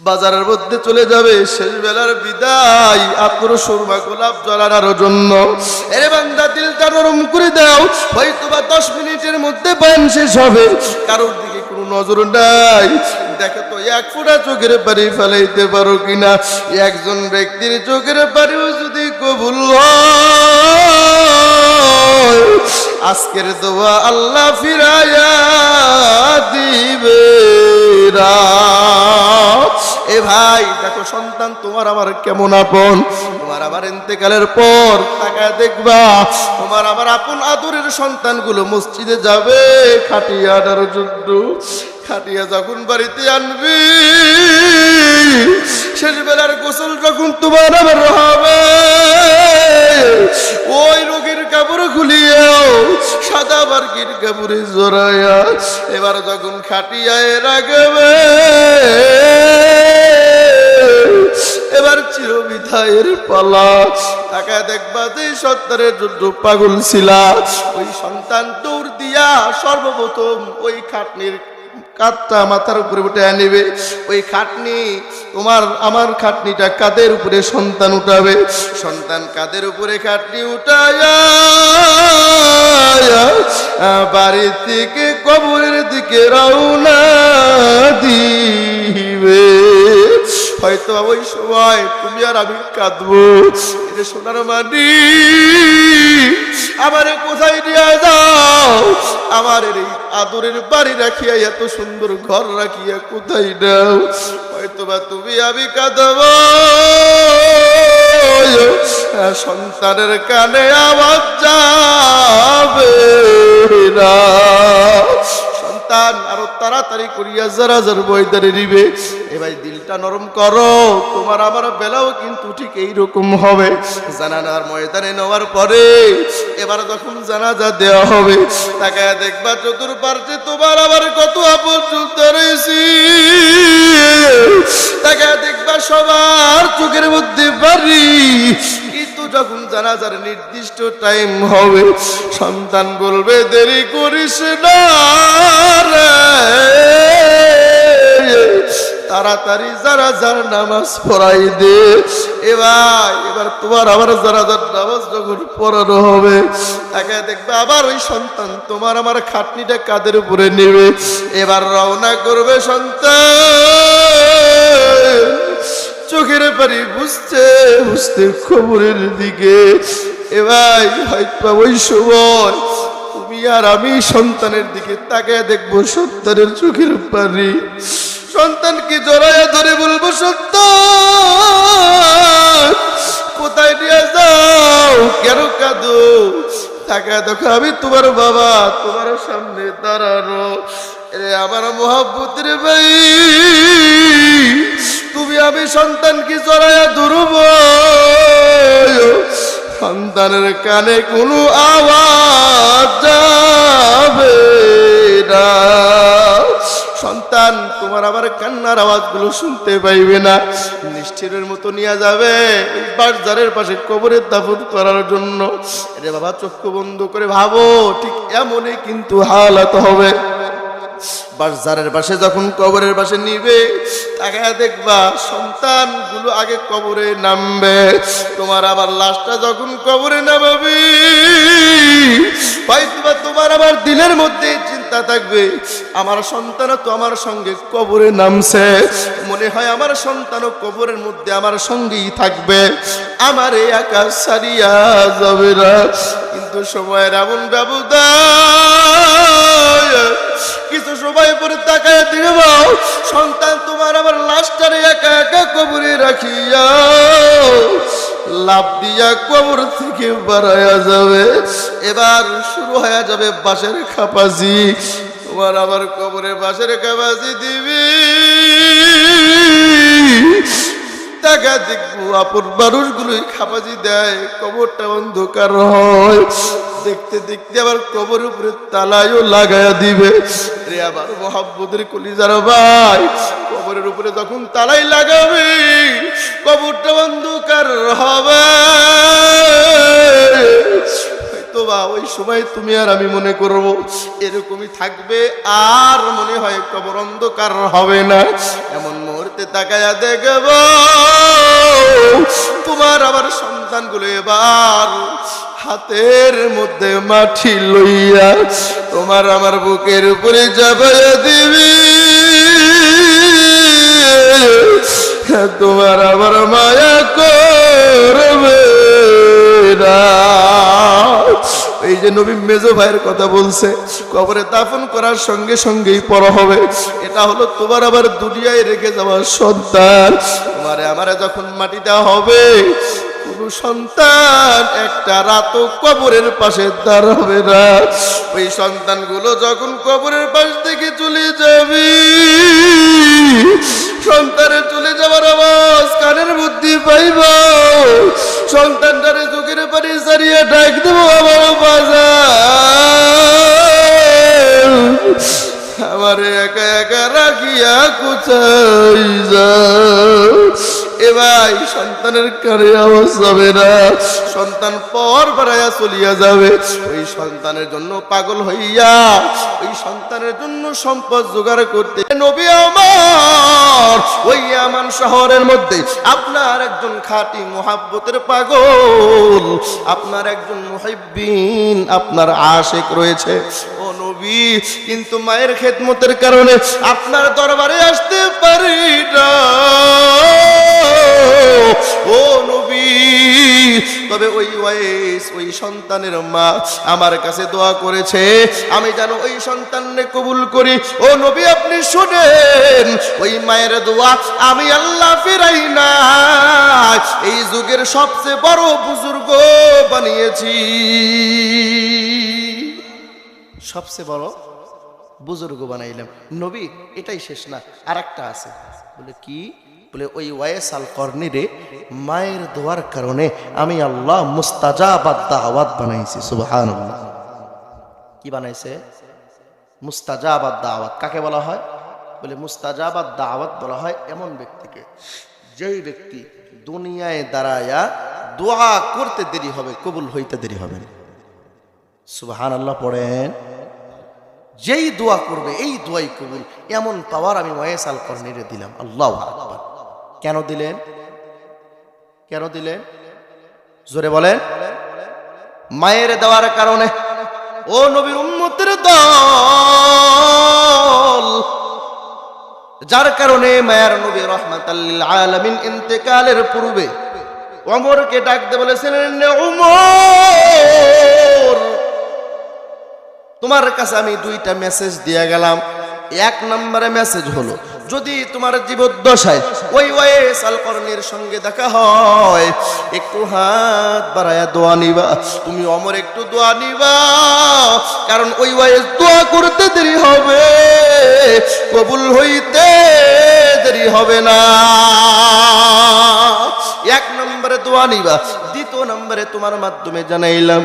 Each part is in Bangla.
বাজারের মধ্যে চলে যাবে, শেষ বেলার বিদায়। আপনার সুরমা গোলাপ জ্বলানোর জন্য। এরে বান্দা দিলটা নরম করে দাও হয়তো বা দশ মিনিটের মধ্যে শেষ হবে। কারোর দিকে কোনো নজর নাই। চোখের পারো কিনা। একজন ব্যক্তির চোখের বাড়িও যদি কবুল আজকের দোয়া আল্লাহ ফিরাইয়া দিবে। রাত। এ ভাই, দেখো সন্তান, তোমার আমার কেমন আপন তোমার আবার এতেকালের পর তাকায় দেখবা, তোমার আবার আপন আদরের সন্তানগুলো মসজিদে যাবে, খাটিয়ে আনার জন্য খাটিয়া যখন বাড়িতে আনবি শেষ বেলার গোসল যখন তোমার আমার হবে, ওই রোগীর কাপড় খুলিয়াও সাদা বার্গির কাপড়ে জড়াইয়া এবার যখন খাটিয়ায় রাখবে, এবার চিরবিধায়ের পালা। তাকে দেখবা যে সত্তরের জন্য পাগল ছিলা। ওই সন্তান দৌড় দিয়া সর্বপ্রথম ওই খাটনির কাঠটা মাথার উপরে উঠে আনিবে ওই খাটনি তোমার, আমার খাটনিটা কাদের উপরে সন্তান উঠাবে? সন্তান কাদের উপরে খাটনি উঠায়? বাড়ি থেকে কবরের দিকে রওনা দিবে। হয়তো ওই সময় তুমি আর আমি কাঁদবো। সোনার মানি আমারে কোথায় নিয়ে যাও? আমার এই আদরের বাড়ি রাখিয়া এত সুন্দর ঘর রাখিয়া কোথায় নাও? হয়তো বা তুমি আমি কাঁদব। সন্তানের কানে আওয়াজ যাবে তাড়াতাড়ি করিয়া যারা যার ময়দানে নিবে এবার দিলটা নরম করো, তোমার আমার বেলাও কিন্তু ঠিক এইরকম হবে। জানানার ময়দানে নেওয়ার পরে এবার যখন জানাজা দেওয়া হবে তাকে দেখবা চতুর্পার্শ্বে তোমার আবার কত আপন রয়েছি। তাকে দেখবা সবার চোখের মধ্যে বাড়ি কিন্তু যখন জানাজার নির্দিষ্ট টাইম হবে, সন্তান বলবে, দেরি করিস না তাড়াতাড়ি যারা যার নামাজ পড়াই দে। এবার এবার তোমার আবার যারা যার নামাজ যখন পড়ানো হবে, তাকে দেখবে আবার ওই সন্তান তোমার আমার খাটনিটা কাদের উপরে নেবে? এবার রওনা করবে সন্তান। চোখের পানি বুঝতে বুঝতে খবরের দিকে। এবার হয়তো ওই সময় তুমি আর আমি সন্তানের দিকে তাকায় দেখব সন্তানের চোখের পানি। সন্তানকে জড়াইয়া ধরে বলব, সন্তান, কোথায় নিয়ে যাও? কেন কাঁদো? তাকায় দেখো, আমি তোমার বাবা, তোমার সামনে দাঁড়ানো। আমার মহাব্বতের ভাই। তুমি আমি সন্তানকে জড়াইয়া ধরব। সন্তানের কানে কোনো আওয়াজ যাবে না। সন্তান, তোমার আবার কান্নার আওয়াজগুলো শুনতে পাইবে না। নিষ্ঠিরের মতো নিয়ে যাবে বাজারের পাশে কবরের দাফন করার জন্য। রে বাবা, চক্ষু বন্ধ করে ভাবো, ঠিক এমনই কিন্তু হালাত হবে। বাজারের পাশে যখন কবরের পাশে নিবে তাকে দেখবা সন্তানগুলো আগে কবরে নামবে। তোমার আবার লাশটা যখন কবরে নামাবি হয়তো বা তোমার আবার দিলের মধ্যে চিন্তা থাকবে, আমার সন্তানও তো আমার সঙ্গে কবরে নামছে। মনে হয় আমার সন্তানও কবরের মধ্যে আমার সঙ্গেই থাকবে। আমার এই আকাশ সারিয়া যাবে না। কিন্তু সময়ের এমন ব্যবধান কিছু সময় পরে তাকায় দিব সন্তান তোমার আমার লাশটারে একা একা কবরে রাখিয়া লাভ দিয়া কবর থেকে বাড়ায়া যাবে। এবার শুরু হয়ে যাবে বাঁশের খাপাজি। তোমার আবার কবরে বাঁশের খাপাজি দিবি। টাকা দেখব আপন মানুষগুলোই খাপাজি দেয়, কবরটা অন্ধকার হয়। দেখতে দেখতে আবার কবর উপরে তালাইও লাগায়া দিবে। রে আবার মোহাম্মদের কলিজার ভাই, কবরের উপরে যখন তালাই লাগাবে, কবরটা অন্ধকার হবে। বা ওই সময় তুমি আর আমি মনে করব, এরকমই থাকবে, আর মনে হয় কবর অন্ধকার হবে না। এমন মুহূর্তে তাকায়া দেখব, তোমার আবার সন্তানগুলো এবার হাতের মধ্যে মাটি লইয়া তোমার আমার বুকের উপরে চাপাইয়া দিবি। তোমার আবার মায়া করবে এই যে নবী মেজো ভাইয়ের কথা বলছে, কবরে দাফন করার সঙ্গে সঙ্গেই পর হবে। এটা হলো তোমার আবার দুনিয়ায় রেখে যাওয়ার সন্তান। তোমারে আমারে যখন মাটিটা হবে কোন সন্তান একটা রাত কবরের পাশে দাঁড়াবে না। ওই সন্তানগুলো যখন কবরের পাশ থেকে চলে যাবি, সন্তানের চলে যাবার আওয়াজ কানের বুদ্ধি পাইব। সন্তানটারে চোখের পানি সারিয়ে ডাক দেবো, আমার বাজার, আমার একা একা রাখিয়া কোথায় যাও এ ভাই, সন্তানের সন্তান চলিয়া যাবে। ওই সন্তানের জন্য পাগল হইয়া, ওই সন্তানের জন্য সম্পদ জোগাড় করতে নবী আমার, ওই আমান শহরের মধ্যে আপনার একজন খাঁটি মোহাব্বতের পাগল, আপনার একজন মুহিব্বিন, আপনার আশেক রয়েছে। ও নবী, কিন্তু মায়ের খেদমতের কারণে আপনার দরবারে আসতে পারি না। ও নবী, তবে ওই ওয়াইস, ওই সন্তানের মা আমার কাছে দোয়া করেছে, আমি যেন ওই সন্তানকে কবুল করি। ও নবী, আপনি শুনেন, ওই মায়ের দোয়া আমি আল্লাহ ফিরাই না এই যুগের সবচেয়ে বড় বুজুর্গ বানিয়েছি। সবচেয়ে বড় বুজুর্গ বানাইলাম। নবী, এটাই শেষ না আর আছে। বলে, কি? বলে ওই ওয়াইস আল কর্নিরে মায়ের দোয়ার কারণে আমি আল্লাহ মুস্তাজাবাদ দাওয়াত বানাইছি সুবহান কি বানাইছে? মুস্তাজাবাদ দাওয়াত কাকে বলা হয়? বলে মুস্তাজাবাদ দাওয়াত বলা হয় এমন ব্যক্তিকে। যেই ব্যক্তি দুনিয়ায় দাঁড়ায়া দোয়া করতে দেরি হবে, কবুল হইতে দেরি হবে সুবহান আল্লাহ পড়েন। যেই দোয়া করবে, এই দোয়াই কবুল। এমন পাওয়ার আমি ওয়েস আল কর্নিরে দিলাম। আল্লাহ কেন দিলেন কেন দিলেন জোরে বলেন। মায়ের দেওয়ার কারণে। ও নবীর উম্মতের দল। যার কারণে মায়ের নবী রহমাতাল্লিল আলামিন ইন্তেকালের পূর্বে অমরকে ডাকতে বলেছিলেন তোমার কাছে আমি দুইটা মেসেজ দিয়ে গেলাম। এক নম্বরে মেসেজ হলো যদি তোমার জীবদ্দশায় ওই ওয়েস আল কর্ণের সঙ্গে দেখা হয়, একটু হাত বাড়ায়া দোয়া নিবা। তুমি অমর, একটু দোয়া নিবা। কারণ ওই ওয়েস দোয়া করতে দেরি হবে, কবুল হইতে দেরি হবে না। এক নম্বরে দোয়া নিবা, দ্বিতীয় নম্বরে তোমার মাধ্যমে জানাইলাম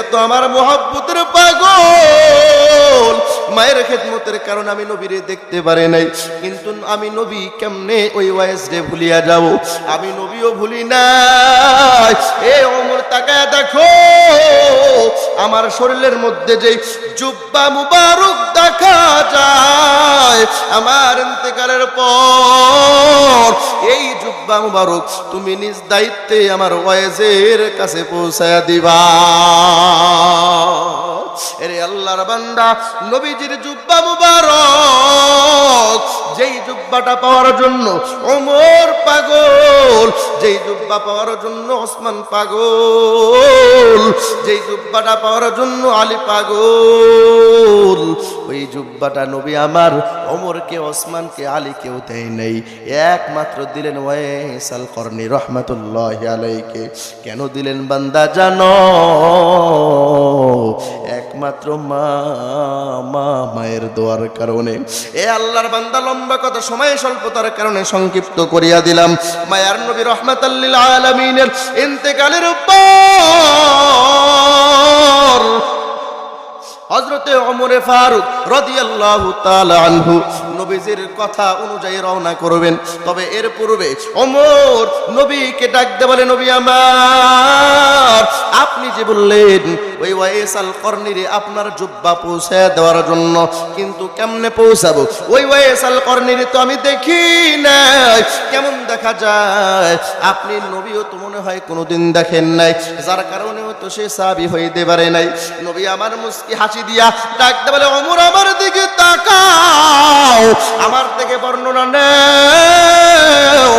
এত আমার মহাব্বতের পাগল, মায়ের খেদমতের কারণ আমি নবীরে দেখতে পারে নাই, কিন্তু আমি নবী কেমনে ওই ওয়াইস রে ভুলিয়া যাব? আমি নবীও ভুলি নাই, এ অমর তাকায় দেখো, আমার শরীরের মধ্যে যে জুব্বা মুবারক দেখা যায়, আমার ইন্তেকালের পর এই জুব্বা মুবারক তুমি নিজ দায়িত্বে আমার ওয়েজের কাছে পৌঁছায় দিবা। এরে আল্লাহর বান্দা, নবীজির জুব্বা মুবারক, যেই জুব্বাটা পাওয়ার জন্য ওমর পাগল, যেই জুব্বা পাওয়ার জন্য ওসমান পাগল, যেই জুব্বাটা পাওয়ার জন্য আলী পাগল, ওই জুব্বাটা নবী আমার ওমরকে, ওসমানকে, আলীকেও দেয় নাই। একমাত্র দিলেন ওয়াইসাল করনি রহমাতুল্লাহ আলাইকে কেন দিলেন বান্দা জানো? একমাত্র মা মায়ের দোয়ার কারণে। এ আল্লাহর বান্দা লম্বা কথা, সময় স্বল্পতার কারণে সংক্ষিপ্ত করিয়া দিলাম। মায়ার নবী রহমাতাল্লিল আলামিনের ইন্তেকালের উপর হজরতে অমরে ফারুক রাদিয়াল্লাহু তাআলা আনহু নবীজির কথা অনুযায়ী রওনা করবেন। তবে এর পূর্বে অমর নবীকে ডাকতে বলে নবী আমার আপনি যে বললেন, ওই ওয়াইস আল কর্নিরে আপনার জুব্বা পৌঁছে দেওয়ার জন্য কিন্তু কেমনে পৌঁছাবো? ওই ওয়াইস আল কর্নিরে তো আমি দেখি না কেমন দেখা যায়? আপনি নবীও তো মনে হয় কোনোদিন দেখেন নাই। যার কারণেও তো সে সাবি হইতে পারে নাই। নবী আমার মুস্কি হাসি দিয়া ডাকতে বলে অমর আমার দিকে তাকাও। আমার থেকে বর্ণনা নেও।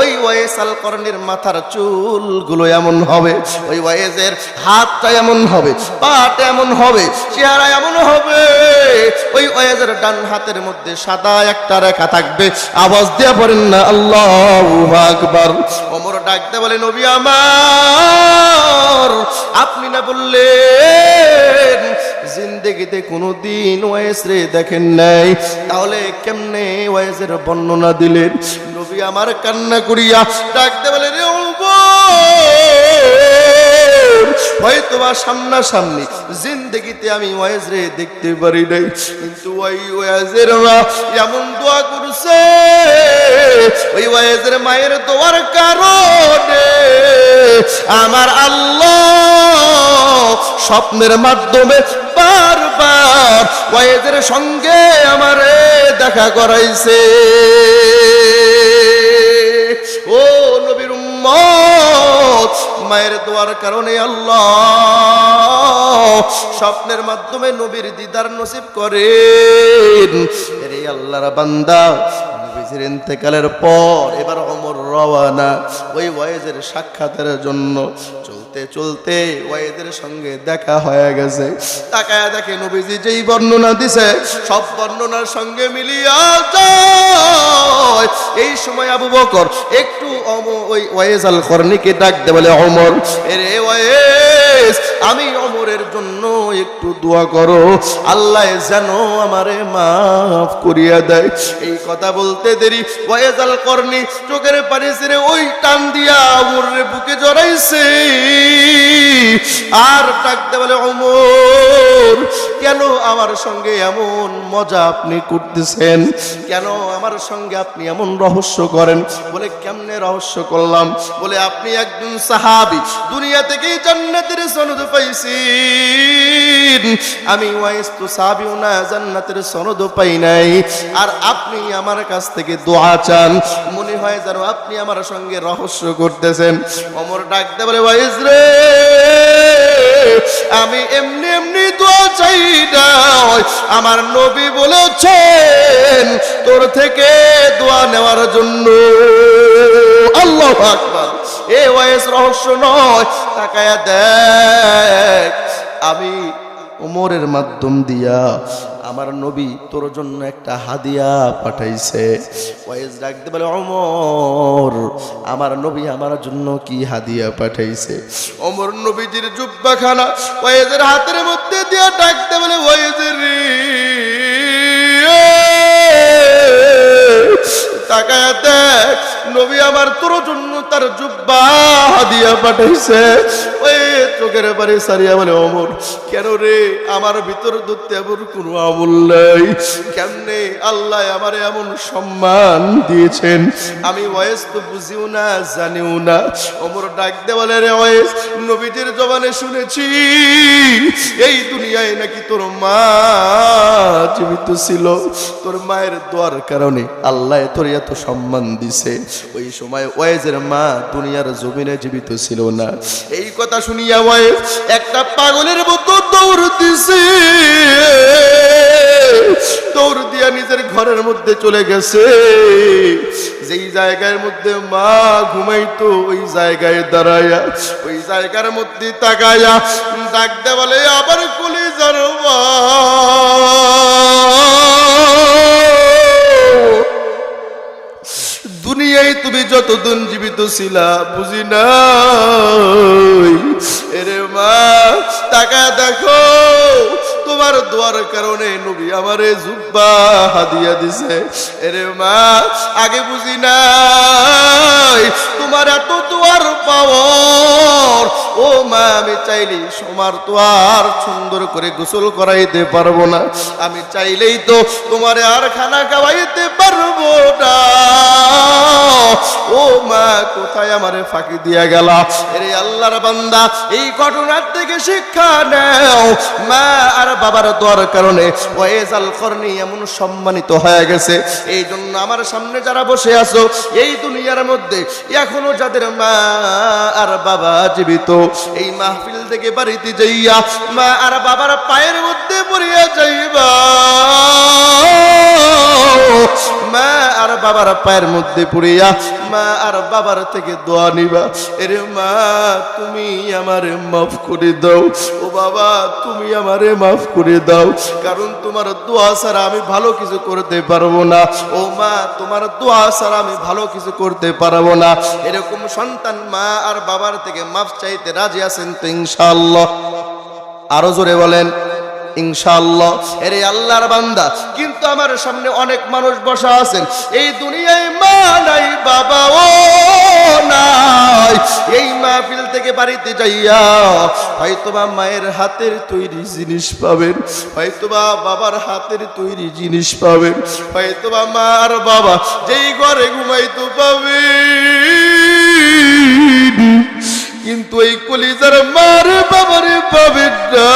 ওই ওয়েসাল কর্ণের মাথার চুলগুলো এমন হবে। ওই ওয়েজের হাতটা এমন হবে, পাটা এমন হবে, চেহারা এমন হবে। ওই ওয়েজের ডান হাতের মধ্যে সাদা একটা রেখা থাকবে। আওয়াজ দিয়ে পড়েন না, আল্লাহ আকবার। ওমর ডাকতে বলে, নবী আমার, আপনি না বললেন, জিন্দেগিতে কোনোদিন ওয়েস রে দেখেন নাই। তাহলে কেমনে ওয়েসের বর্ণনা দিলেন? নবী আমার কান্না করিয়া ডাকতে বলে, রে হয়তো বা সামনাসামনি জিন্দেগিতে আমি ওয়াইজ রে দেখতে পারি নাই। কিন্তু ওই ওয়াজের মা এমন দোয়া করছে, ওই ওয়াজের মায়ের দোয়ার কারণে আমার আল্লাহ স্বপ্নের মাধ্যমে বারবার ওয়াইজের সঙ্গে আমারে দেখা করাইছে। দোয়ার কারণে আল্লাহ স্বপ্নের মাধ্যমে নবীর দিদার নসিব করেন। রে আল্লাহর বান্দা নবীজির ইন্তেকালের পর এবার অমর রওয়ানা ওই ওয়াইজের সাক্ষাতের জন্য চলতে চলতে ওয়াইদের সঙ্গে দেখা হয়ে গেছে। তাকায় দেখে নবীজি যেই বর্ণনা দিছে, সব বর্ণনার সঙ্গে মিলিয়া যায়। এই সময় আবু বকর একটু অম ওই ওয়েজ আল কর্নিকে ডাকতে বলে অমর এরে ওয়েস আমি অমরের জন্য একটু দোয়া করো, আল্লাহ যেন আমারে মাফ করিয়া দেয়। এই কথা বলতে দেরি ওয়েজ আল কর্নি চোখের পানি ছেড়ে ওই টান দিয়া অমরের বুকে জড়াইছে। আর ডাকতে বলে অমর কেন আমার সঙ্গে এমন মজা আপনি করতেছেন? কেন আমার সঙ্গে আপনি এমন রহস্য করেন? বলে, কেমনে রহস্য করলাম? বলে, আপনি একজন সাহাবি, দুনিয়া থেকেই জান্নাতের সনদ পাইছি আমি ওয়াইস তো সাহাবিও না জান্নাতের সনদ পাই নাই। আর আপনি আমার কাছ থেকে দোয়া চান। মনে হয় যেন আপনি আমার সঙ্গে রহস্য করতেছেন। অমর ডাকতে বলে ওয়াইস রে, আমি এমনি এমনি দোয়া চাই না আমার নবী বলেছেন, তোর থেকে দোয়া নেওয়ার জন্য। আল্লাহ আকবার। এ ওয়াইস রহস্য নয়, তাকায়া দেখ। আমি উমরের মাধ্যম দিয়া আমার নবী তোর জন্য একটা হাদিয়া পাঠাইছে। ওয়াইজ ডাকতে বলে অমর আমার নবী আমার জন্য কি হাদিয়া পাঠাইছে? অমর নবীজির জুব্বাখানা ওয়াইজের হাতের মধ্যে দিয়া ডাকতে বলে, ওয়াইজের তাকায় দেখ, নবী আমার তোর জন্য তার জুব্বা হাদিয়া পাঠাইছে। চোখের বাড়ি সারিয়া বলে, অমর, কেন রে আমার ভিতর ধরতে এমন কোনো আমল নাই? কেমনে আল্লাহ আমার এমন সম্মান দিয়েছেন? আমি ওয়েস তো বুঝিও না, জানিও না। অমর ডাক দে বলে রে ওয়েস নবীজির জবানে শুনেছি, এই দুনিয়ায় নাকি তোর মা জীবিত ছিল। তোর মায়ের দোয়ার কারণে আল্লাহ তোর এত সম্মান দিছে। ওই সময় ওয়েজের মা দুনিয়ার জমিনে জীবিত ছিল না। এই কথা শুনিয়া ওয়েজ একটা পাগলের মতো দৌড় দিছে। দৌড় দিয়া নিজের ঘরের মধ্যে চলে গেছে। যেই জায়গার মধ্যে মা ঘুমাইতো, ওই জায়গায় দাঁড়ায়া ওই জায়গার মধ্যে তাকায়া ডাকতে বলে, আবার কুলি জানবা দুনিয়ায় তুমি যতদিন জীবিত ছিলা বুঝি না এরে মা টাকা দেখো তোমার দোয়ার কারণে নবী আমারে জুব্বা হাদিয়া দিছে। এরে মা, আগে বুঝি নাই, তোমার এত দোয়ার পাওয়ার। ও মা, আমি চাইলেই সমার তো আর সুন্দর করে গোসল করাইতে পারব না। আমি চাইলেই তো তোমারে আর খানা খাওয়াইতে পারব না। ও মা, কোথায় আমারে ফাঁকি দিয়া গেল? এরে আল্লাহর বান্দা, এই ঘটনার থেকে শিক্ষা নেও। মা, আর বাবার দোয়ার কারণে ওয়েজাল করনি এমন সম্মানিত হয়ে গেছে। এই জন্য আমার সামনে যারা বসে আছো, এই দুনিয়ার মধ্যে এখনও যাদের মা আর বাবা জীবিত, এই মাহফিল থেকে বাড়িতে যাইয়া মা আর বাবার পায়ের মধ্যে পড়িয়া যাইবা। মা আর বাবার পায়ের মধ্যে পড়িয়া মা আর বাবার থেকে দোয়া নিবা। এরে মা, তুমি আমারে মাফ করে দাও। ও বাবা, তুমি আমারে মাফ করে দাও। কারণ তোমার দোয়া ছাড়া আমি ভালো কিছু করতে পারব না। ও মা, তোমার দোয়া ছাড়া আমি ভালো কিছু করতে পারব না। এরকম সন্তান মা আর বাবার থেকে মাফ চাইতে রাজি আছেন তো ইনশাআল্লাহ। আরও জোরে বলেন ইনশাআল্লাহ। এরে আল্লাহর বান্দা, কিন্তু আমার সামনে অনেক মানুষ বসা আছেন। এই দুনিয়ায় মা নাই বাবা ও নাই। এই মাহফিল থেকে বাড়িতে যাইয়া হয়তোবা মায়ের হাতের তৈরি জিনিস পাবেন, হয়তোবা বাবার হাতের তৈরি জিনিস পাবেন, হয়তোবা মা আর বাবা যেই ঘরে ঘুমাইতো পাবেন কিন্তু এই কলিজার মার বাবারে পাবেন না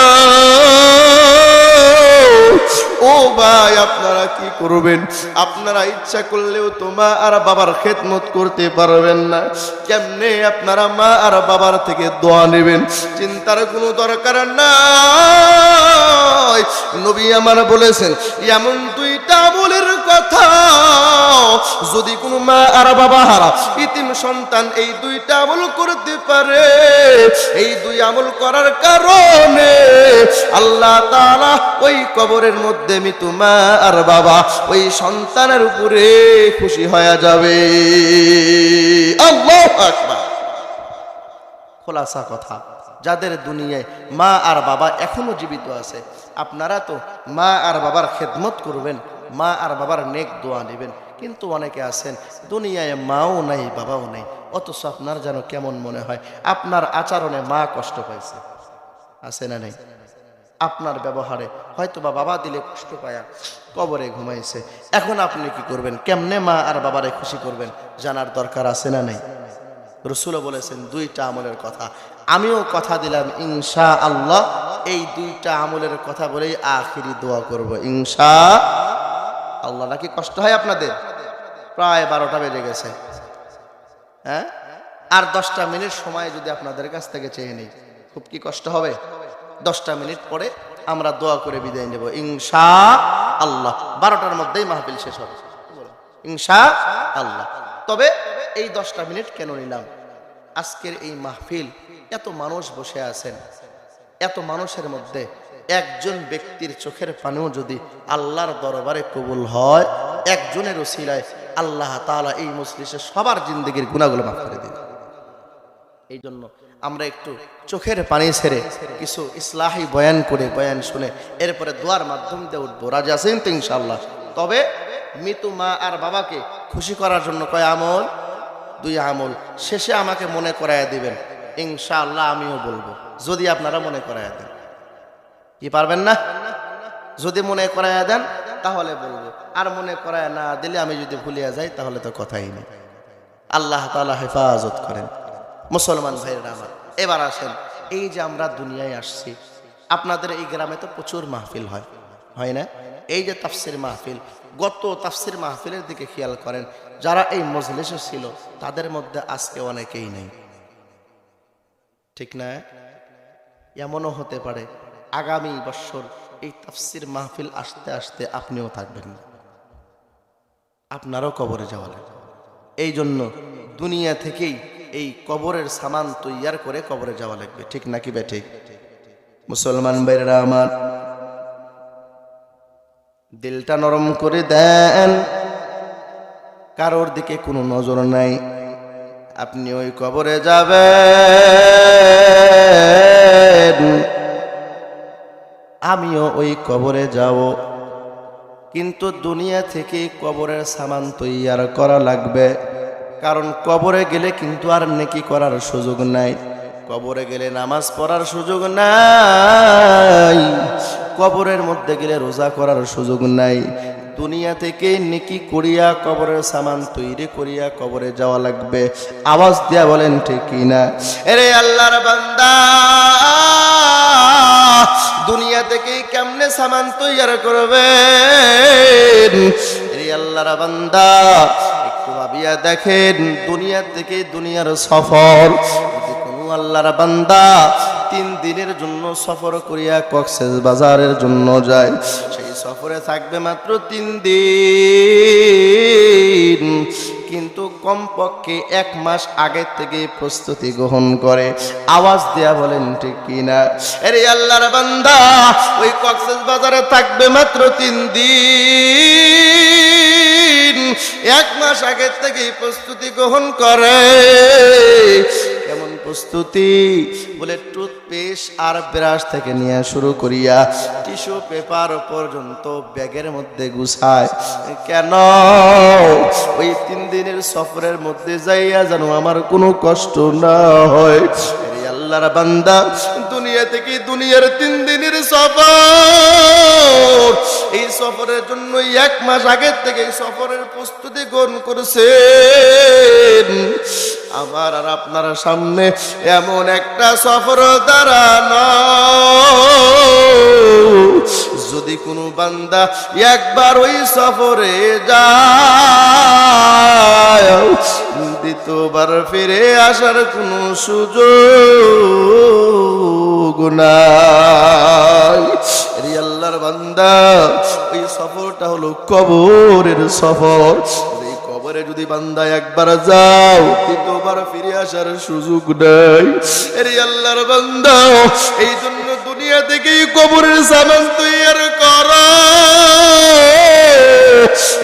ও ভাই, আপনারা কি করবেন? আপনারা ইচ্ছা করলেও তো মা আর বাবার খেদমত করতে পারবেন না। কেমনে আপনারা মা আর বাবার থেকে দোয়া নেবেন? চিন্তার কোনো দরকার নাই। নবী আমার বলেছেন, এমন দুইটা আমলের কথা। যদি কোনো মা আর বাবা ইতিম সন্তান এই দুইটা আমল করতে পারে, এই দুই আমল করার কারণে আল্লাহ তাআলা ওই কবরের মধ্যে মা আর বাবা ওই সন্তানের উপরে খুশি হয়ে যাবে। আল্লাহু খোলাসা কথা। যাদের দুনিয়ায় মা আর বাবা এখনও জীবিত আছে, আপনারা তো মা আর বাবার খেদমত করবেন। মা আর বাবার নেক দোয়া নেবেন। কিন্তু অনেকে আছেন, দুনিয়ায় মাও নাই, বাবাও নাই। অথচ আপনার যেন কেমন মনে হয়, আপনার আচরণে মা কষ্ট পাইছে। আছে না নেই? আপনার ব্যবহারে হয়তো বা বাবা দিলে কষ্ট পায়া, কবরে ঘুমাইছে। এখন আপনি কি করবেন? কেমনে মা আর বাবারে খুশি করবেন? জানার দরকার আছে না নেই? রসুলও বলেছেন, দুইটা আমলের কথা। আমিও কথা দিলাম ইনশা আল্লাহ এই দুইটা আমলের কথা বলেই আখিরি দোয়া করব। ইনশা আল্লাহ নাকি কষ্ট হয় আপনাদের? প্রায় বারোটা বেজে গেছে। হ্যাঁ? আর দশটা মিনিট সময় যদি আপনাদের কাছ থেকে চেয়ে নেই, খুব কি কষ্ট হবে? দশটা মিনিট পরে আমরা দোয়া করে বিদায় নেব। ইনশা আল্লাহ। বারোটার মধ্যেই মাহফিল শেষ হবে। ইনশা আল্লাহ। তবে এই দশটা মিনিট কেন নিলাম? আজকের এই মাহফিল, এত মানুষ বসে আছেন, এত মানুষের মধ্যে একজন ব্যক্তির চোখের পানেও যদি আল্লাহর দরবারে কবুল হয়, একজনের ওসিলায় আল্লাহ তাআলা এই মসলিসে সবার জিন্দগির গুণাগুলো মাফ করে দিন এই জন্য আমরা একটু চোখের পানি ছেড়ে কিছু ইসলাহি বয়ান করে বয়ান শুনে এরপরে দোয়ার মাধ্যম দিয়ে উঠবো। রাজা আছেন তো ইনশাল্লাহ তবে মৃত্যু মা আর বাবাকে খুশি করার জন্য কয় আমল? দুই আমল। শেষে আমাকে মনে করাইয়া দিবেন। ইনশাআল্লাহ আমিও বলব। যদি আপনারা মনে করাইয়া দেন। কি পারবেন না? যদি মনে করাইয়া দেন, তাহলে বলব। আর মনে করায় না দিলে আমি যদি ভুলিয়া যাই, তাহলে তো কথাই নেই। আল্লাহ তাআলা হেফাজত করেন। মুসলমান ভাইয়েরা আমার, এবার আসেন। এই যে আমরা দুনিয়ায় আসছি, আপনাদের এই গ্রামে তো প্রচুর মাহফিল হয়। হয় না? এই যে তাফসির মাহফিল, গত তাফসির মাহফিলের দিকে খেয়াল করেন। যারা এই মজলিসে ছিল, তাদের মধ্যে আজকে অনেকেই নেই। ঠিক না? এমনও হতে পারে আগামী বছর এই তাফসির মাহফিল আসতে আসতে আপনিও থাকবেন আপনারও কবরে যাওয়া লাগবে। এই জন্য দুনিয়া থেকেই এই কবরের সামান তৈয়ার করে কবরে যাওয়া লাগবে। ঠিক নাকি বে ঠিক? মুসলমান ভাইরা আমার, দিলটা নরম করে দেন। কারোর দিকে কোনো নজর নাই। আপনি ওই কবরে যাবেন। আমিও ওই কবরে যাব। কিন্তু দুনিয়া থেকে কবরের সামান তৈয়ার করা লাগবে। কারণ কবরে গেলে কিন্তু আর নেকি করার সুযোগ নাই। কবরে গেলে নামাজ পড়ার সুযোগ নাই। কবরের মধ্যে গেলে রোজা করার সুযোগ নাই। দুনিয়া থেকে নেকি করিয়া কবরের সামান তৈরি করিয়া কবরে যাওয়া লাগবে। আওয়াজ দিয়া বলেন, ঠিক কিনা এরে আল্লাহর বান্দা! দুনিয়া থেকে কেমনে সামান তৈরি করবে আল্লাহর বান্দা, একটু ভাবিয়া দেখেন, দুনিয়া থেকে দুনিয়ার সফর আল্লাহর বান্দা তিন দিনের জন্য সফর করিয়া কক্সেস বাজারের জন্য যায়। সেই সফরে থাকবে মাত্র তিন দিন। কিন্তু কমপক্ষে এক মাস আগে থেকে প্রস্তুতি গ্রহণ করে। আওয়াজ দেয়া বলেন, ঠিক কিনা এরে আল্লাহর বান্দা, ওই কক্সেস বাজারে থাকবে মাত্র তিন দিন। এক মাস আগে থেকে প্রস্তুতি গ্রহণ করে। কেমন প্রস্তুতি, বলে টুথপেস্ট আর ব্রাশ থেকে নিয়ে শুরু করিয়া টিস্যু পেপার পর্যন্ত ব্যাগের মধ্যে গুছায়। কেন? ওই তিন দিনের সফরের মধ্যে যাইয়া যেন আমার কোনো কষ্ট না হয়। আল্লাহর বান্দা দুনিয়া থেকে দুনিয়ার তিন দিনের সফর? এই সফরের জন্য এক মাস আগের থেকে সফরের প্রস্তুতি গ্রহণ করেছেন। আমার আর আপনার সামনে এমন একটা সফর দাঁড়ানো। যদি কোনো বান্দা একবার ওই সফরে যায়, দ্বিতীয়বার ফিরে আসার কোনো সুযোগ নাই। আল্লাহর বান্দা, ওই সফরটা হলো কবরের সফর। কবরে যদি বান্দা একবার যাও, দ্বিতীয়বার ফিরে আসার সুযোগ নাই। এরে আল্লাহর বান্দা এই জন্য দুনিয়া থেকেই কবরের সামান তৈরি কর।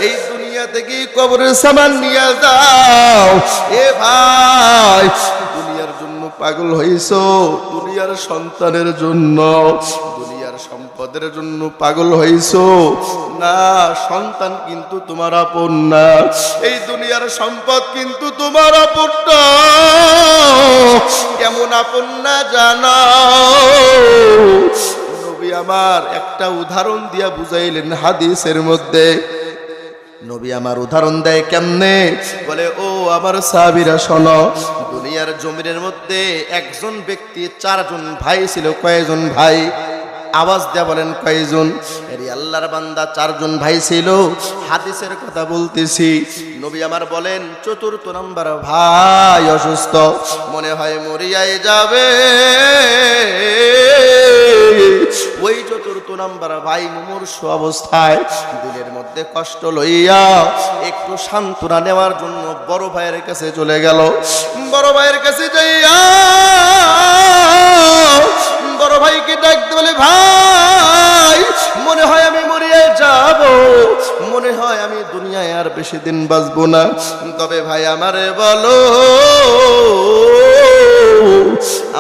এই দুনিয়া থেকেই কবরের সামান নিয়ে যাও। এ ভাই, দুনিয়ার জন্য পাগল হইছ, দুনিয়ার সন্তানের জন্য। দুনিয়ার সম্পদের জন্য পাগল হইছ না, সন্তান কিন্তু তোমার আপন না। এই দুনিয়ার সম্পদ কিন্তু তোমার আপন না। কেমন আপন না জানা? নবী আমার একটা উদাহরণ দিয়া বুঝাইলেন হাদিসের মধ্যে। নবী আমার উদাহরণ দেয় কেমনে? বলে, ও আমার সাবিরা শোনো, দুনিয়ার জমিনের মধ্যে একজন ব্যক্তি, চারজন ভাই ছিল কয়েকজন ভাই? আওয়াজ দেয়া বলেন, কয়জন? এরি আল্লাহর বান্দা চারজন ভাই ছিল, হাদিসের কথা বলতেছি। নবী আমার বলেন, চতুর্থ নম্বর ভাই অসুস্থ, মনে হয় মরিয়াই যাবে। ওই চতুর্থ নাম্বার ভাই মুমূর্ষ অবস্থায় দিলের মধ্যে কষ্ট লইয়া একটু সান্ত্বনা নেওয়ার জন্য বড় ভাইয়ের কাছে চলে গেল। বড় ভাইয়ের কাছে যাইয়া বড় ভাইকে ডাকতে বলে, ভাই, মনে হয় আমি মরিয়ে যাব। মনে হয় আমি দুনিয়ায় আর বেশি দিন বাঁচবো না। তবে ভাই, আমারে বলো,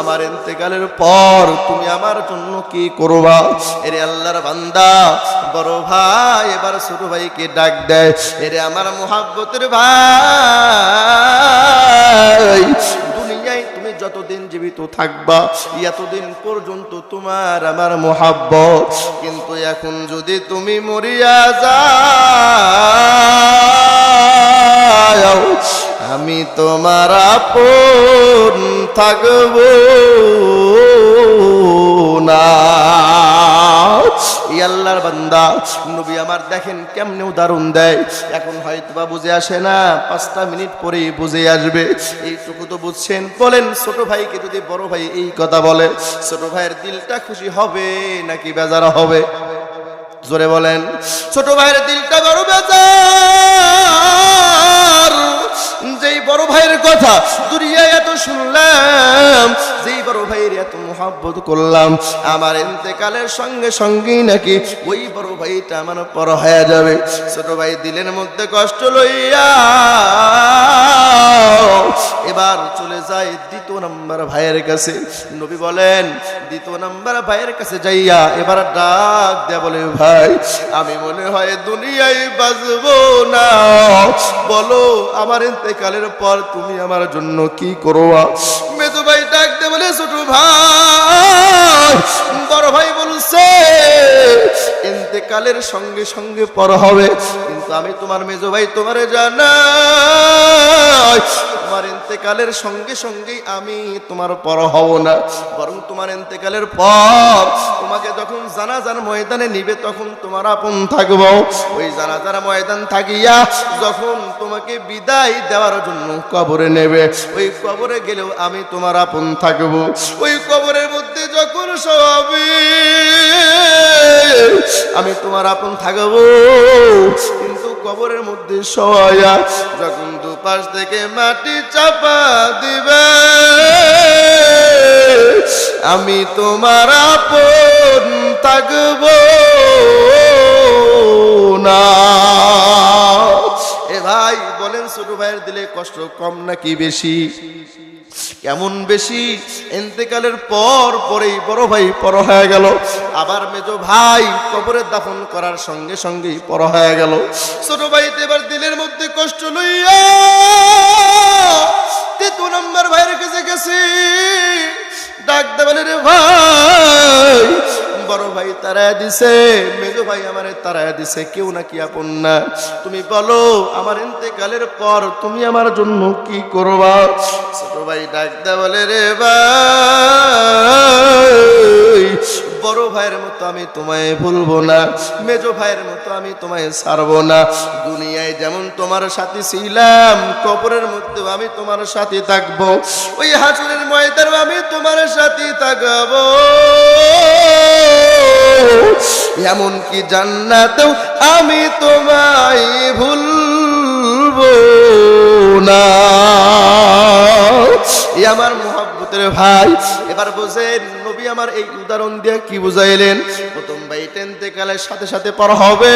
আমার ইন্তেকালের পর তুমি আমার জন্য কি করবা? এরে আল্লাহর বান্দা, বড় ভাই, এবার ছোট ভাইকে ডাক দেয় এরে আমার মোহাব্বতের ভাই যতদিন জীবিত থাকবা, এতদিন পর্যন্ত তোমার আমার মোহাব্বত। কিন্তু এখন যদি তুমি মরিয়া যাও, আমি তোমার আপন থাকব না। আল্লাহর বান্দা। নবী আমার দেখেন কেমনে উদাহরণ দেয়। এখন হয়তো বা বুঝে আসে না, পাঁচটা মিনিট পরেই বুঝে আসবে। এইটুকু তো বুঝছেন। বলেন, ছোট ভাইকে যদি বড় ভাই এই কথা বলে, ছোট ভাইয়ের দিলটা খুশি হবে নাকি বেজার হবে? জোরে বলেন, ছোট ভাইয়ের দিলটা বড় বেজার। যেই বড় ভাইয়ের কথা দুনিয়ায় এত শুনলাম, যেই বড় ভাইয়ের এত মোহাব্বত করলাম, আমার এতেকালের সঙ্গে সঙ্গেই নাকি ওই বড় ভাইটা আমার পর হয়ে যাবে। ছোট ভাই দিলের মধ্যে কষ্ট লইয়া এবার চলে যায় দ্বিতীয় নাম্বার ভাইয়ের কাছে। নবী বলেন, দ্বিতীয় নাম্বার ভাইয়ের কাছে যাইয়া এবার ডাক দেয়া বলে, ভাই, আমি মনে হয় দুনিয়ায় বাজবো না। বলো, আমার ইন্তেকালের পর তুমি আমার জন্য কি করবা? মেজো ভাই ডাক দে বলে, ছোট ভাই, বড় ভাই বলছে, ইন্তেকালের সঙ্গে সঙ্গে পর হবে। কিন্তু আমি তোমার মেজো ভাই তোমারে জানাই, তোমার সঙ্গে আমি তোমার পর হব না। বরং তোমার ইন্তেকালের পর তোমাকে যখন জানাজার ময়দানে নিবে, তখন তোমার আপন থাকব। ওই জানাজার ময়দান থাকিয়া যখন তোমাকে বিদায় দেওয়ার জন্য কবরে নেবে। ওই কবরে গেলেও আমি তোমার আপন থাকব। ওই কবরের মধ্যে যখন সবই আমি তোমার আপন থাকব। কিন্তু কবরের মধ্যে সয়া যখন দুপাশ থেকে মাটি চাপা দিবে, আমি তোমার আপন থাকব না। বলেন, ছোট ভাইয়ের দিলে কষ্ট কম নাকি বেশি? কেমন বেশি? এন্তেকালের পর পরেই বড় ভাই পর হয়ে গেল। আবার মেজো ভাই কবরে দাফন করার সঙ্গে সঙ্গেই পর হয়ে গেল। ছোট ভাই এবার দিলের মধ্যে কষ্ট লইয়া, তেতু নম্বর ভাইয়ের কাছে গেছি। ডাক দেবেন রে ভাই। বড় ভাই তারা দিছে, মেজো ভাই আমারে তারা দিছে, কেউ নাকি আপন না। তুমি বলো, আমার ইন্তেকালের পর তুমি আমার জন্য কি করবা? ছোট ভাই ডাক দে বলে রে ভাই। বড় ভাইয়ের মতো আমি তোমায় ভুলবো না, মেজো ভাইয়ের মতো আমি তোমায় ছাড়বো না। দুনিয়ায় যেমন তোমার সাথে ছিলাম, কবরের মধ্যেও আমি তোমার সাথে থাকব। ওই হাসুরের ময়দানও আমি তোমার সাথে থাকব। এমনকি জান্নাতেও আমি তোমায় ভুলবো না। আমার মোহাব্বতের ভাই, এবার বোঝেন আমার এই উদাহরণ দিয়ে কি বুঝাইলেন? প্রথম ভাই টেনতে কালের সাথে সাথে পড়া হবে।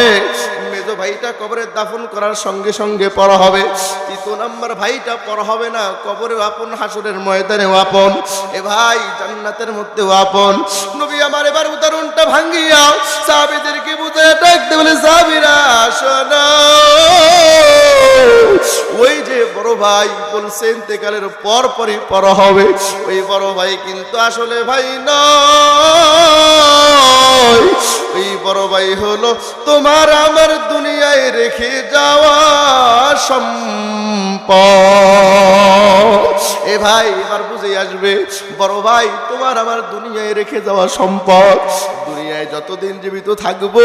মেজো ভাইটা কবরে দাফন করার সঙ্গে সঙ্গে পড়া হবে। তৃতীয় নাম্বার ভাইটা পর হবে না, কবরে আপন, হাসুরের ময়দানেও আপন। এ ভাই, জান্নাতের মধ্যেও আপন। নবী আমার এবার উদাহরণটা ভাঙ্গিয়া সাবিদেরকে বুঝে ডাকতে বলে সাবিরা শোনো। ওই যে বড় ভাই বলছে ইন্তেকালের পর পরই পর হবে। ওই বড় ভাই কিন্তু আসলে ভাই নয় ওই বড় ভাই হলো, তোমার আমার দুনিয়ায় রেখে যাওয়া সম্পদ। এ ভাই এবার বুঝে আসবে, বড় ভাই, তোমার আমার দুনিয়ায় রেখে যাওয়া সম্পদ। দুনিয়ায় যতদিন জীবিত থাকব,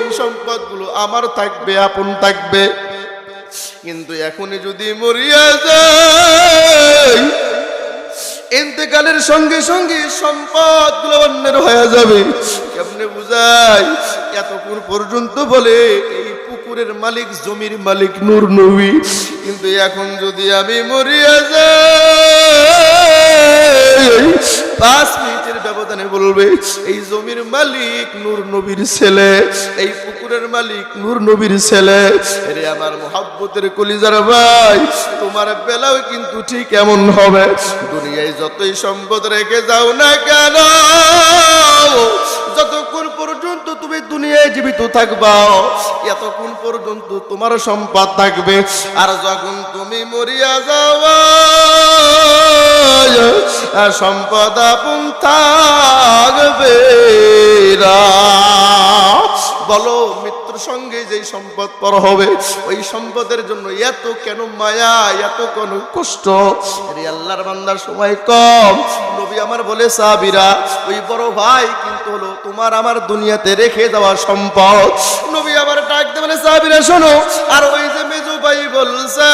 এই সম্পদগুলো আমার থাকবে, আপন থাকবে। কিন্তু এখনই যদি মরিয়া যায় ইন্তেকালের সঙ্গে সঙ্গে সম্পদগুলো হয়ে যাবে। কেমনে বুঝাই এতক্ষণ পর্যন্ত বলে, এই পুকুরের মালিক, জমির মালিক নূর নবী। কিন্তু এখন যদি আমি মরিয়া যাই পাঁচ মিনিটের ব্যবধানে বলবে, এই জমির মালিক নূর নবীর ছেলে, এই পুকুরের মালিক নূর নবীর ছেলে। রে আমার মোহাব্বতের কলিজার ভাই, তোমার বেলাও কিন্তু ঠিক এমন হবে। দুনিয়ায় যতই সম্পদ রেখে যাও না কেন, যতক্ষণ পর্যন্ত তুমি দুনিয়ায় জীবিত থাকবা এতক্ষণ পর্যন্ত তোমার সম্পদ থাকবে আর যখন তুমি মরিয়া যাওয়া সম্পদ আপন থাকবে না। বলো মৃত্যুর সঙ্গে যেই সম্পদ পর হবে, ওই সম্পদের জন্য এত কেন মায়া, এত কেন কষ্ট? রে আল্লাহর বান্দার সময় কম। নবী আমার বলে সাবিরা ওই বড় ভাই কিন্তু হলো তোমার আমার দুনিয়াতে রেখে দেওয়া সম্পদ। নবী আমার ডাক দে বলে সাবিরা শোনো, আর ওই যে মেজু ভাই বলছে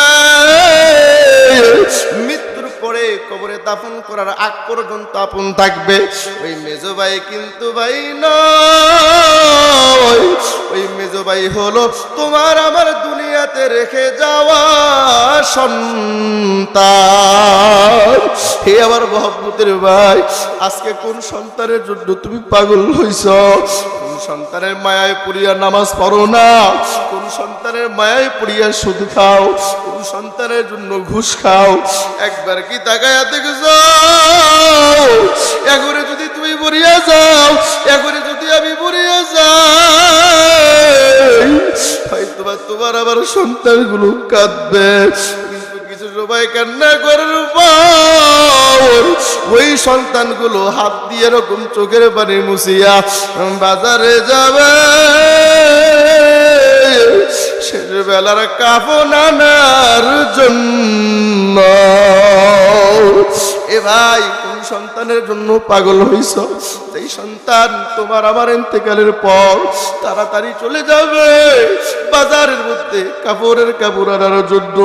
মৃত্যুর পরে কবরে দাফন করার আগ পর্যন্ত আপন থাকবে। ওই মেজো ভাই কিন্তু ভাই নয়। ওই মেজো ভাই হলো তোমার আমার দুনিয়াতে রেখে যাওয়া সন্তান। হে আমার মহব্বতের ভাই, আজকে কোন সন্তানের জন্য তুমি পাগল হইছ? সন্তানের মায়ায় পড়িয়া নামাজ পড়ো না। কোন সন্তানের মায়ায় পড়িয়া সুদ খাও। কোন সন্তানের জন্য ঘুষ খাও। একবার কি তাকায়া দেখছ এগরে যদি তুমি বরিয়া যাও, এগরে যদি আমি বরিয়া যাই হয়তো বা তোমার আবার সন্তানগুলো কাঁদবে। কিছু সময় কান্না করার পর ওই সন্তানগুলো হাত দিয়ে এরকম চোখের পানি মুছিয়া বাজারে যাবে। শেষ বেলার কাপনার জন্য। এ ভাই, কোন সন্তানের জন্য পাগল হইছ? সেই সন্তান তোমার আমার এতেকালের পর তাড়াতাড়ি চলে যাবে। বাজারের মধ্যে কাপড়ের কাপড় আনার জন্য